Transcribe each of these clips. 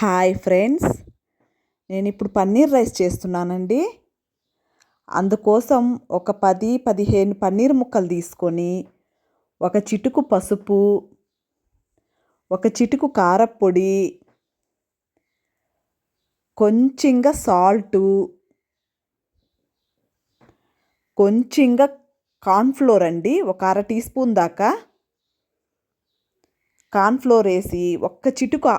Hi friends. నేను ఇప్పుడు paneer rice చేస్తున్నానండి. అందుకోసం ఒక పది పదిహేను పన్నీర్ ముక్కలు తీసుకొని ఒక చిటుకు పసుపు ఒక చిటుకు కారప్పొడి కొంచెంగా సాల్టు కొంచెంగా కార్న్ఫ్లోర్ అండి ఒక అర టీ స్పూన్ దాకా. కార్న్ఫ్లోర్ వేసి ఒక్క చిటుకు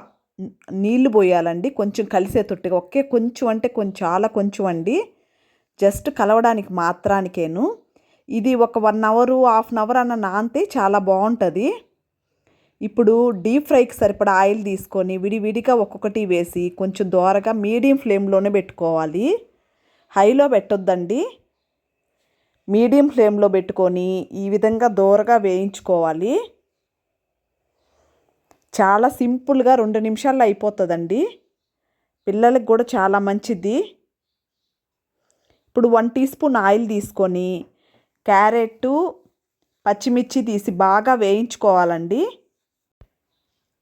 నీళ్ళు పోయాలండి. కొంచెం కలిసేటట్టుగా ఒకే కొంచెం అంటే కొంచెం చాలా కొంచెం అండి. జస్ట్ కలవడానికి మాత్రానికేను. ఇది ఒక one hour half an hour అన్న నానితే చాలా బాగుంటుంది ఇప్పుడు డీప్ ఫ్రైకి సరిపడా ఆయిల్ తీసుకొని విడివిడిగా ఒక్కొక్కటి వేసి కొంచెం దోరగా మీడియం ఫ్లేమ్లోనే పెట్టుకోవాలి. హైలో పెట్టొద్దండి. మీడియం ఫ్లేమ్లో పెట్టుకొని ఈ విధంగా దోరగా వేయించుకోవాలి. చాలా సింపుల్గా రెండు నిమిషాల్లో అయిపోతుందండి. పిల్లలకు కూడా చాలా మంచిది. ఇప్పుడు వన్ టీ స్పూన్ ఆయిల్ తీసుకొని క్యారెట్ పచ్చిమిర్చి తీసి బాగా వేయించుకోవాలండి.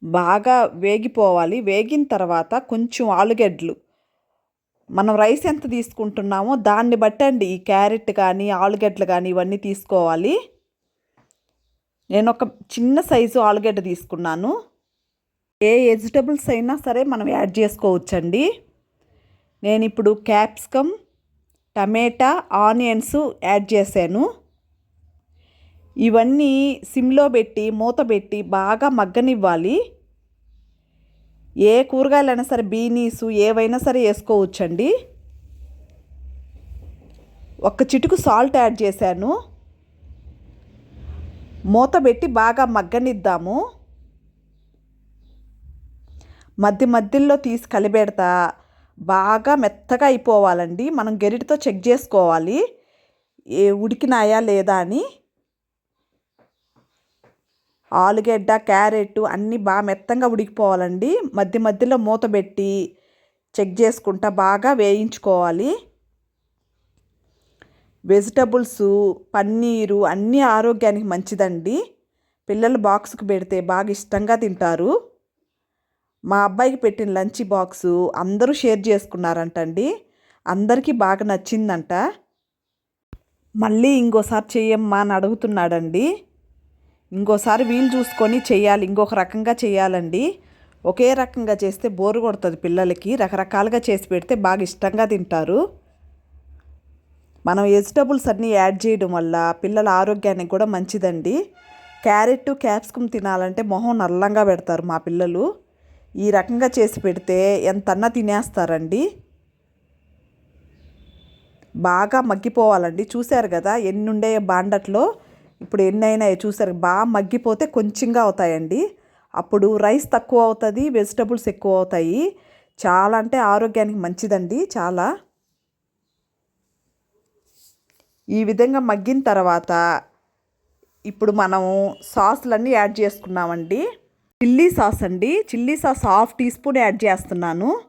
బాగా వేగిపోవాలి. వేగిన తర్వాత కొంచెం ఆలుగడ్డలు. మనం రైస్ ఎంత తీసుకుంటున్నామో దాన్ని బట్టండి ఈ క్యారెట్ కానీ ఆలుగడ్డలు కానీ ఇవన్నీ తీసుకోవాలి. నేను ఒక చిన్న సైజు ఆలుగడ్డ తీసుకున్నాను. ఏ వెజిటబుల్స్ అయినా సరే మనం యాడ్ చేసుకోవచ్చండి. నేను ఇప్పుడు క్యాప్సికమ్ టమేటా ఆనియన్స్ యాడ్ చేశాను. ఇవన్నీ సిమ్లో పెట్టి మూత పెట్టి బాగా మగ్గనివ్వాలి. ఏ కూరగాయలైనా సరే బీనీసు ఏవైనా సరే వేసుకోవచ్చండి. ఒక చిటుకు సాల్ట్ యాడ్ చేశాను. మూత పెట్టి బాగా మగ్గనిద్దాము. మధ్య మధ్యలో తీసి కలిపెడతా. బాగా మెత్తగా అయిపోవాలండి. మనం గెరిటితో చెక్ చేసుకోవాలి. ఏ ఉడికినాయా లేదా అని. ఆలుగడ్డ క్యారెట్ అన్నీ బాగా మెత్తంగా ఉడికిపోవాలండి. మధ్య మధ్యలో మూత పెట్టి చెక్ చేసుకుంటా బాగా వేయించుకోవాలి. వెజిటబుల్స్ పన్నీరు అన్నీ ఆరోగ్యానికి మంచిదండి. పిల్లలు బాక్స్కి పెడితే బాగా ఇష్టంగా తింటారు. మా అబ్బాయికి పెట్టిన లంచ్ బాక్సు అందరూ షేర్ చేసుకున్నారంటండి. అందరికీ బాగా నచ్చిందంట. మళ్ళీ ఇంకోసారి చెయ్యమ్మా అని అడుగుతున్నాడండి. ఇంకోసారి వీలు చూసుకొని చేయాలి ఇంకొక రకంగా చేయాలండి ఒకే రకంగా చేస్తే బోరు కొడుతుంది పిల్లలకి రకరకాలుగా చేసి పెడితే బాగా ఇష్టంగా తింటారు. మనం వెజిటబుల్స్ అన్నీ యాడ్ చేయడం వల్ల పిల్లల ఆరోగ్యానికి కూడా మంచిదండి. క్యారెట్ క్యాప్సికమ్ తినాలంటే మొహం నల్లంగా పెడతారు మా పిల్లలు. ఈ రకంగా చేసి పెడితే ఎంతన్నా తినేస్తారండి. బాగా మగ్గిపోవాలండి. చూశారు కదా ఎన్ని ఉండే బాండట్లో ఇప్పుడు ఎన్ని అయినాయో చూసారు బాగా మగ్గిపోతే కొంచెంగా అవుతాయండి. అప్పుడు రైస్ తక్కువ అవుతుంది వెజిటబుల్స్ ఎక్కువ అవుతాయి. చాలా అంటే ఆరోగ్యానికి మంచిదండి చాలా. ఈ విధంగా మగ్గిన తర్వాత ఇప్పుడు మనము సాసులన్నీ యాడ్ చేసుకున్నామండి. చిల్లీ సాస్ అండి. Chilli sauce half teaspoon add చేస్తున్నాను.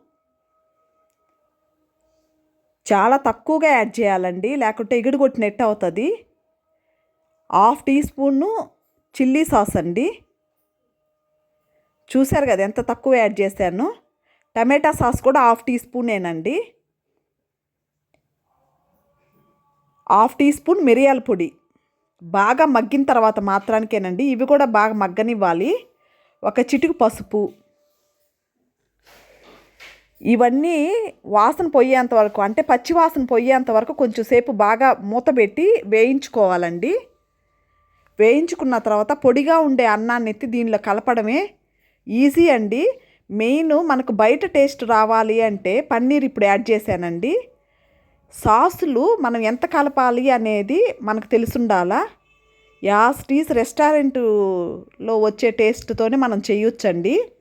చాలా తక్కువగా యాడ్ చేయాలండి. లేకుంటే ఎగుడు కొట్టినట్టు అవుతుంది. Half teaspoon chilli sauce అండి. చూశారు కదా ఎంత తక్కువ యాడ్ చేశాను. టమాటా సాస్ కూడా హాఫ్ టీ స్పూనేనండి. హాఫ్ టీ స్పూన్ మిరియాల పొడి. బాగా మగ్గిన తర్వాత మాత్రానికేనండి. ఇవి కూడా బాగా మగ్గనివ్వాలి. ఒక చిటుకు పసుపు. ఇవన్నీ వాసన పోయేంత వరకు అంటే పచ్చి వాసన పోయేంత వరకు కొంచెం సేపు బాగా మూత పెట్టి వేయించుకోవాలండి. వేయించుకున్న తర్వాత పొడిగా ఉండే అన్నాన్ని ఎత్తి దీనిలో కలపడమే ఈజీ అండి. మెయిన్ మనకు బయట టేస్ట్ రావాలి అంటే పన్నీర్ ఇప్పుడు యాడ్ చేశానండి. సాసులు మనం ఎంత కలపాలి అనేది మనకు తెలుసుండాలా యాస్టీస్ రెస్టారెంట్లో వచ్చే టేస్ట్తోనే మనం చేయొచ్చండి.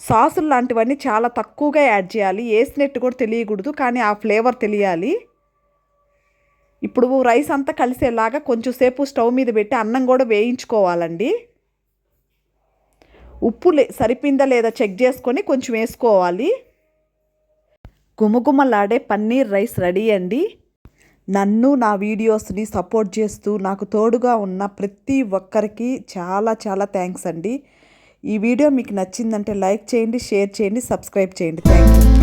సాసులు లాంటివన్నీ చాలా తక్కువగా యాడ్ చేయాలి. వేసినట్టు కూడా తెలియకూడదు కానీ ఆ ఫ్లేవర్ తెలియాలి. ఇప్పుడు రైస్ అంతా కలిసేలాగా కొంచెం సేపు స్టవ్ మీద పెట్టి అన్నం కూడా వేయించుకోవాలండి. ఉప్పు లే సరిపోయిందా లేదా చెక్ చేసుకొని కొంచెం వేసుకోవాలి. గుమగుమలాడే పన్నీర్ రైస్ రెడీ అండి. నన్ను నా వీడియోస్ని సపోర్ట్ చేస్తూ నాకు తోడుగా ఉన్న ప్రతి ఒక్కరికి చాలా చాలా థ్యాంక్స్ అండి. ఈ వీడియో మీకు నచ్చిందంటే లైక్ చేయండి షేర్ చేయండి సబ్స్క్రైబ్ చేయండి. Thank you.